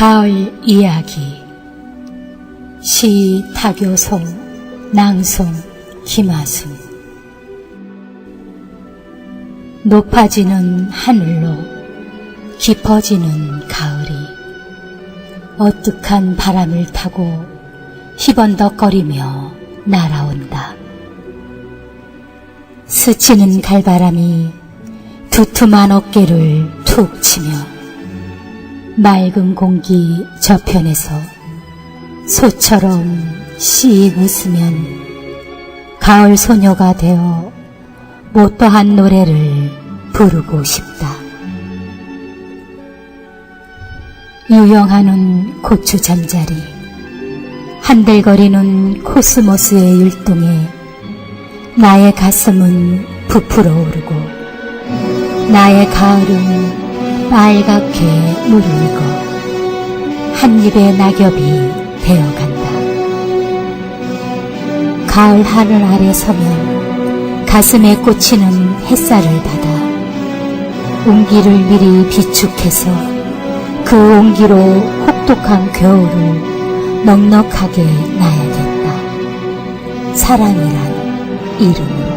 가을 이야기 시 타교송 낭송 김하순 높아지는 하늘로 깊어지는 가을이 어둑한 바람을 타고 희번덕거리며 날아온다. 스치는 갈바람이 두툼한 어깨를 툭 치며 맑은 공기 저편에서 소처럼 씩 웃으면 가을 소녀가 되어 못다한 노래를 부르고 싶다. 유영하는 고추 잠자리, 한들거리는 코스모스의 율동에 나의 가슴은 부풀어 오르고 나의 가을은 빨갛게 무르익어 한 입의 낙엽이 되어간다. 가을 하늘 아래 서면 가슴에 꽂히는 햇살을 받아 온기를 미리 비축해서 그 온기로 혹독한 겨울을 넉넉하게 나야겠다. 사랑이란 이름으로.